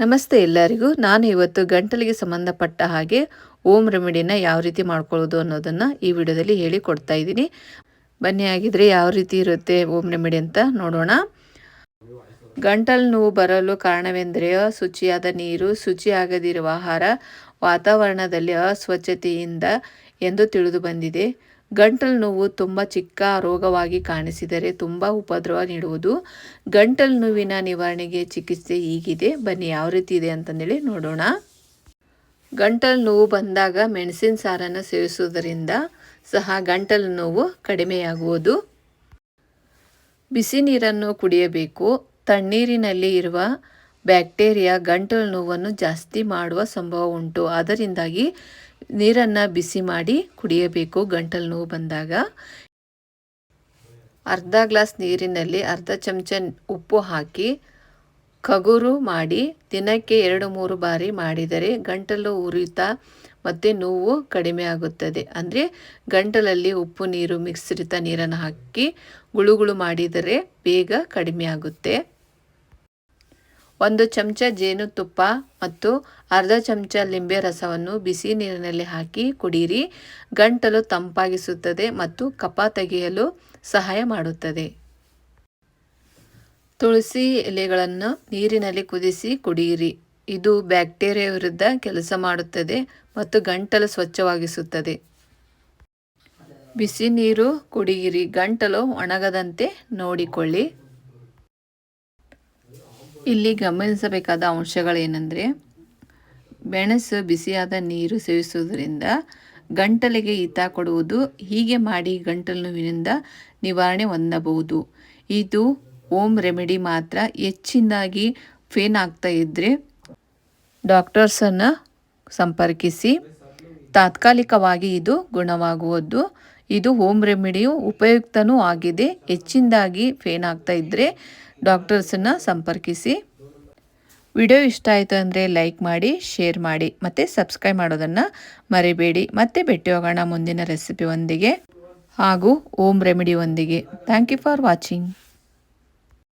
ನಮಸ್ತೆ ಎಲ್ಲರಿಗೂ. ನಾನು ಇವತ್ತು ಗಂಟಲಿಗೆ ಸಂಬಂಧಪಟ್ಟ ಹಾಗೆ ಓಮ್ ರೆಮಿಡಿನ ಯಾವ ರೀತಿ ಮಾಡ್ಕೊಳ್ಳೋದು ಅನ್ನೋದನ್ನು ಈ ವಿಡಿಯೋದಲ್ಲಿ ಹೇಳಿ ಕೊಡ್ತಾ ಇದ್ದೀನಿ. ಬನ್ನಿ ಆಗಿದ್ರೆ ಯಾವ ರೀತಿ ಇರುತ್ತೆ ಓಮ್ ರೆಮಿಡಿ ಅಂತ ನೋಡೋಣ. ಗಂಟಲು ನೋವು ಬರಲು ಕಾರಣವೆಂದರೆ ಶುಚಿಯಾದ ನೀರು, ಶುಚಿಯಾಗದಿರುವ ಆಹಾರ, ವಾತಾವರಣದಲ್ಲಿ ಅಸ್ವಚ್ಛತೆಯಿಂದ ಎಂದು ತಿಳಿದು ಬಂದಿದೆ. ಗಂಟಲು ನೋವು ತುಂಬ ಚಿಕ್ಕ ರೋಗವಾಗಿ ಕಾಣಿಸಿದರೆ ತುಂಬ ಉಪದ್ರವ ನೀಡುವುದು. ಗಂಟಲು ನೋವಿನ ನಿವಾರಣೆಗೆ ಚಿಕಿತ್ಸೆ ಹೀಗಿದೆ. ಬನ್ನಿ ಯಾವ ರೀತಿ ಇದೆ ಅಂತಂದೇಳಿ ನೋಡೋಣ. ಗಂಟಲು ನೋವು ಬಂದಾಗ ಮೆಣಸಿನ ಸಾರನ್ನು ಸೇವಿಸುವುದರಿಂದ ಸಹ ಗಂಟಲು ನೋವು ಕಡಿಮೆಯಾಗುವುದು. ಬಿಸಿ ನೀರನ್ನು ಕುಡಿಯಬೇಕು. ತಣ್ಣೀರಿನಲ್ಲಿ ಇರುವ ಬ್ಯಾಕ್ಟೀರಿಯಾ ಗಂಟಲು ನೋವನ್ನು ಜಾಸ್ತಿ ಮಾಡುವ ಸಂಭವ ಉಂಟು. ಅದರಿಂದಾಗಿ ನೀರನ್ನು ಬಿಸಿ ಮಾಡಿ ಕುಡಿಯಬೇಕು. ಗಂಟಲು ನೋವು ಬಂದಾಗ ಅರ್ಧ ಗ್ಲಾಸ್ ನೀರಿನಲ್ಲಿ ಅರ್ಧ ಚಮಚ ಉಪ್ಪು ಹಾಕಿ ಕಗುರು ಮಾಡಿ ದಿನಕ್ಕೆ ಎರಡು ಮೂರು ಬಾರಿ ಮಾಡಿದರೆ ಗಂಟಲು ಉರಿತ ಮತ್ತು ನೋವು ಕಡಿಮೆ ಆಗುತ್ತದೆ. ಅಂದರೆ ಗಂಟಲಲ್ಲಿ ಉಪ್ಪು, ನೀರು ಮಿಕ್ಸಿರಿತ ನೀರನ್ನು ಹಾಕಿ ಗುಳುಗುಳು ಮಾಡಿದರೆ ಬೇಗ ಕಡಿಮೆ ಆಗುತ್ತೆ. ಒಂದು ಚಮಚ ಜೇನುತುಪ್ಪ ಮತ್ತು ಅರ್ಧ ಚಮಚ ಲಿಂಬೆ ರಸವನ್ನು ಬಿಸಿ ನೀರಿನಲ್ಲಿ ಹಾಕಿ ಕುಡಿಯಿರಿ ಗಂಟಲು ತಂಪಾಗಿಸುತ್ತದೆ ಮತ್ತು ಕಫ ತೆಗೆಯಲು ಸಹಾಯ ಮಾಡುತ್ತದೆ. ತುಳಸಿ ಎಲೆಗಳನ್ನು ನೀರಿನಲ್ಲಿ ಕುದಿಸಿ ಕುಡಿಯಿರಿ ಇದು ಬ್ಯಾಕ್ಟೀರಿಯಾ ವಿರುದ್ಧ ಕೆಲಸ ಮಾಡುತ್ತದೆ ಮತ್ತು ಗಂಟಲು ಸ್ವಚ್ಛವಾಗಿಸುತ್ತದೆ. ಬಿಸಿ ನೀರು ಕುಡಿಯಿರಿ ಗಂಟಲು ಒಣಗದಂತೆ ನೋಡಿಕೊಳ್ಳಿ. ಇಲ್ಲಿ ಗಮನಿಸಬೇಕಾದ ಅಂಶಗಳೇನೆಂದರೆ, ಮೆಣಸು ಬಿಸಿಯಾದ ನೀರು ಸೇವಿಸುವುದರಿಂದ ಗಂಟಲಿಗೆ ಹಿತ ಕೊಡುವುದು, ಹೀಗೆ ಮಾಡಿ ಗಂಟಲು ನೋವಿನಿಂದ ನಿವಾರಣೆ ಹೊಂದಬಹುದು. ಇದು ಓಮ್ ರೆಮಿಡಿ ಮಾತ್ರ ಹೆಚ್ಚಿನಾಗಿ ಫೇನ್ ಆಗ್ತಾ ಇದ್ದರೆ ಡಾಕ್ಟರ್ಸನ್ನು ಸಂಪರ್ಕಿಸಿ, ತಾತ್ಕಾಲಿಕವಾಗಿ ಇದು ಗುಣವಾಗುವುದು. ಇದು ಹೋಮ್ ರೆಮಿಡಿಯು ಉಪಯುಕ್ತನೂ ಆಗಿದೆ, ಹೆಚ್ಚಿನದಾಗಿ ಫೇನ್ ಆಗ್ತಾ ಇದ್ದರೆ ಡಾಕ್ಟರ್ಸನ್ನು ಸಂಪರ್ಕಿಸಿ. ವಿಡಿಯೋ ಇಷ್ಟ ಆಯಿತು ಅಂದರೆ ಲೈಕ್ ಮಾಡಿ, ಶೇರ್ ಮಾಡಿ, ಮತ್ತು ಸಬ್ಸ್ಕ್ರೈಬ್ ಮಾಡೋದನ್ನು ಮರಿಬೇಡಿ. ಮತ್ತೆ ಭೇಟಿ ಹೋಗೋಣ ಮುಂದಿನ ರೆಸಿಪಿ ಒಂದಿಗೆ. ಹಾಗೂ ಓಮ್ ರೆಮಿಡಿ ಒಂದಿಗೆ. Thank you for watching.